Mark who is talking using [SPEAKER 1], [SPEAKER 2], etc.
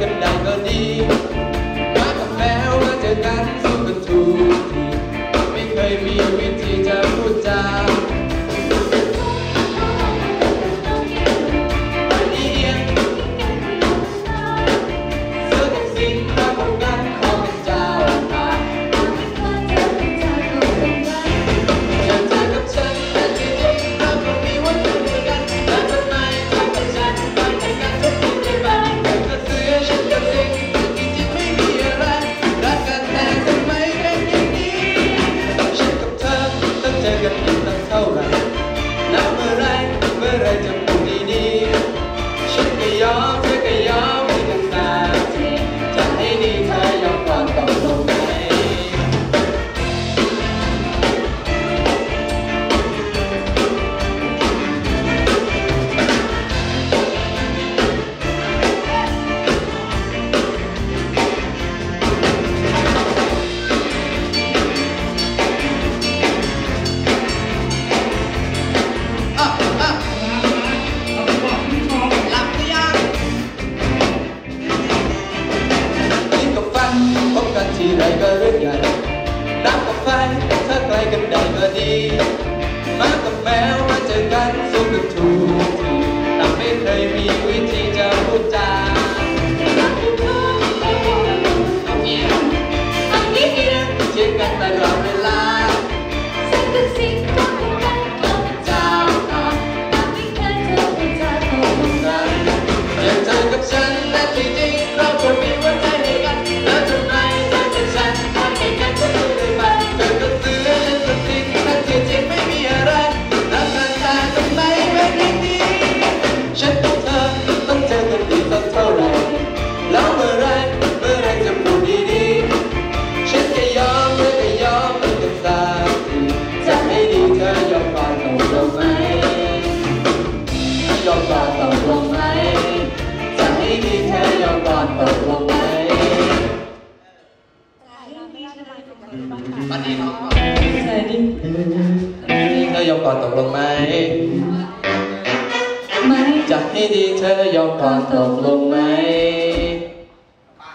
[SPEAKER 1] like
[SPEAKER 2] ถูกแต่
[SPEAKER 3] ไม่เคยมีวิธีจะพูดจา วันนี้น้องก่ใช่ดีเธอยอมก่อนตกลงไหม ไม่จะให้ดีเธอยอมก่อนตกลงไหมป้า